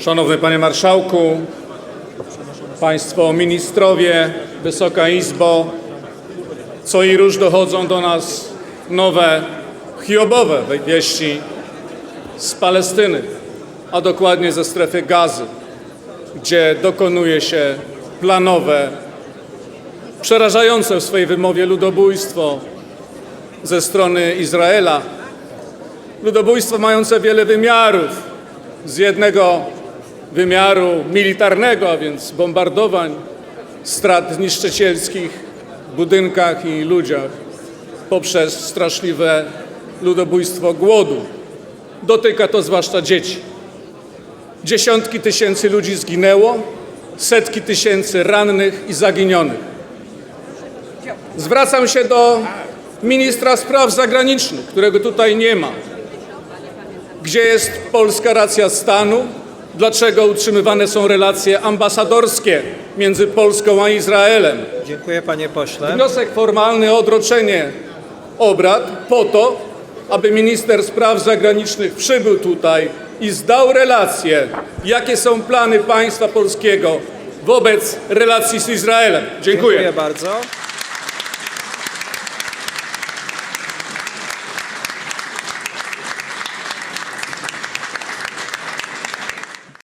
Szanowny Panie Marszałku, Państwo Ministrowie, Wysoka Izbo, co i róż dochodzą do nas nowe, hiobowe wieści z Palestyny, a dokładnie ze strefy gazy, gdzie dokonuje się planowe, przerażające w swojej wymowie ludobójstwo ze strony Izraela. Ludobójstwo mające wiele wymiarów. Z jednego wymiaru militarnego, a więc bombardowań, strat niszczycielskich w budynkach i ludziach, poprzez straszliwe ludobójstwo głodu. Dotyka to zwłaszcza dzieci. Dziesiątki tysięcy ludzi zginęło, setki tysięcy rannych i zaginionych. Zwracam się do ministra spraw zagranicznych, którego tutaj nie ma. Gdzie jest polska racja stanu? Dlaczego utrzymywane są relacje ambasadorskie między Polską a Izraelem? Dziękuję panie pośle. Wniosek formalny o odroczenie obrad po to, aby minister spraw zagranicznych przybył tutaj i zdał relację, jakie są plany państwa polskiego wobec relacji z Izraelem. Dziękuję. Dziękuję bardzo.